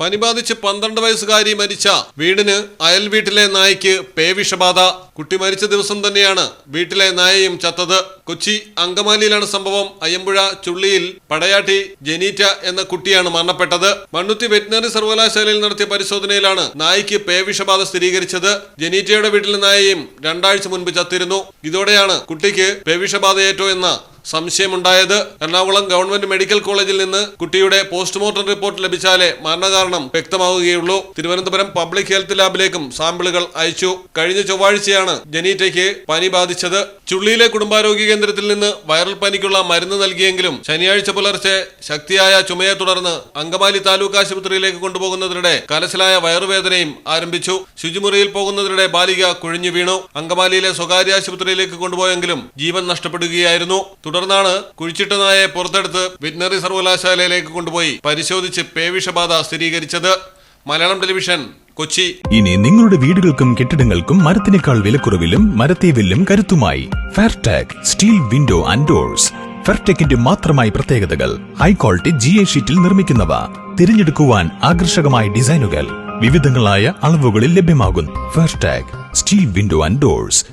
പനി ബാധിച്ച് പന്ത്രണ്ട് വയസ്സുകാരി മരിച്ച വീടിന് അയൽ വീട്ടിലെ പേവിഷബാധ. കുട്ടി മരിച്ച ദിവസം തന്നെയാണ് വീട്ടിലെ നായയും ചത്തത്. കൊച്ചി അങ്കമാലിയിലാണ് സംഭവം. അയ്യമ്പുഴ ചുള്ളിയിൽ പടയാട്ടി ജനീറ്റ എന്ന കുട്ടിയാണ് മരണപ്പെട്ടത്. മണ്ണുത്തി വെറ്റിനറി സർവകലാശാലയിൽ നടത്തിയ പരിശോധനയിലാണ് നായ്ക്ക് പേവിഷബാധ സ്ഥിരീകരിച്ചത്. ജനീറ്റയുടെ വീട്ടിലെ നായയും രണ്ടാഴ്ച മുൻപ് ചത്തിരുന്നു. ഇതോടെയാണ് കുട്ടിക്ക് പേവിഷബാധയേറ്റോ എന്ന സംശയമുണ്ടായത്. എറണാകുളം ഗവൺമെന്റ് മെഡിക്കൽ കോളേജിൽ നിന്ന് കുട്ടിയുടെ പോസ്റ്റ്മോർട്ടം റിപ്പോർട്ട് ലഭിച്ചാലേ മരണകാരണം വ്യക്തമാവുകയുള്ളൂ. തിരുവനന്തപുരം പബ്ലിക് ഹെൽത്ത് ലാബിലേക്കും സാമ്പിളുകൾ അയച്ചു. കഴിഞ്ഞ ചൊവ്വാഴ്ചയാണ് ജനീറ്റയ്ക്ക് പനി ബാധിച്ചത്. ചുള്ളിയിലെ കുടുംബാരോഗ്യ കേന്ദ്രത്തിൽ നിന്ന് വൈറൽ പനിക്കുള്ള മരുന്ന് നൽകിയെങ്കിലും ശനിയാഴ്ച പുലർച്ചെ ശക്തിയായ ചുമയെ തുടർന്ന് അങ്കമാലി താലൂക്ക് ആശുപത്രിയിലേക്ക് കൊണ്ടുപോകുന്നതിനിടെ കലശലായ വയറുവേദനയും ആരംഭിച്ചു. ശുചിമുറിയിൽ പോകുന്നതിനിടെ ബാലിക കുഴിഞ്ഞു വീണു. അങ്കമാലിയിലെ സ്വകാര്യ ആശുപത്രിയിലേക്ക് കൊണ്ടുപോയെങ്കിലും ജീവൻ നഷ്ടപ്പെടുകയായിരുന്നു. തുടർന്നാണ് കുഴിച്ചിട്ട നായയെ പുറത്തെടുത്ത് വെറ്റിനറി സർവകലാശാലയിലേക്ക് കൊണ്ടുപോയി പരിശോധിച്ച് പേവിഷബാധ സ്ഥിരീകരിച്ചത്. മലയാളം ടെലിവിഷൻ കൊച്ചി. ഇനി നിങ്ങളുടെ വീടുകൾക്കും കെട്ടിടങ്ങൾക്കും മരത്തിനേക്കാൾ വിലക്കുറവിലും മരത്തെ വില്ലും കരുത്തുമായി. Fairtag steel window and doors ഫെയർടെക്കിന്റെ മാത്രമായി പ്രത്യേകതകൾ. ഹൈ ക്വാളിറ്റി ജി എ ഷീറ്റിൽ നിർമ്മിക്കുന്നവ. തിരഞ്ഞെടുക്കുവാൻ ആകർഷകമായ ഡിസൈനുകൾ. വിവിധങ്ങളായ അളവുകളിൽ ലഭ്യമാകുന്നു. Fairtag steel window and doors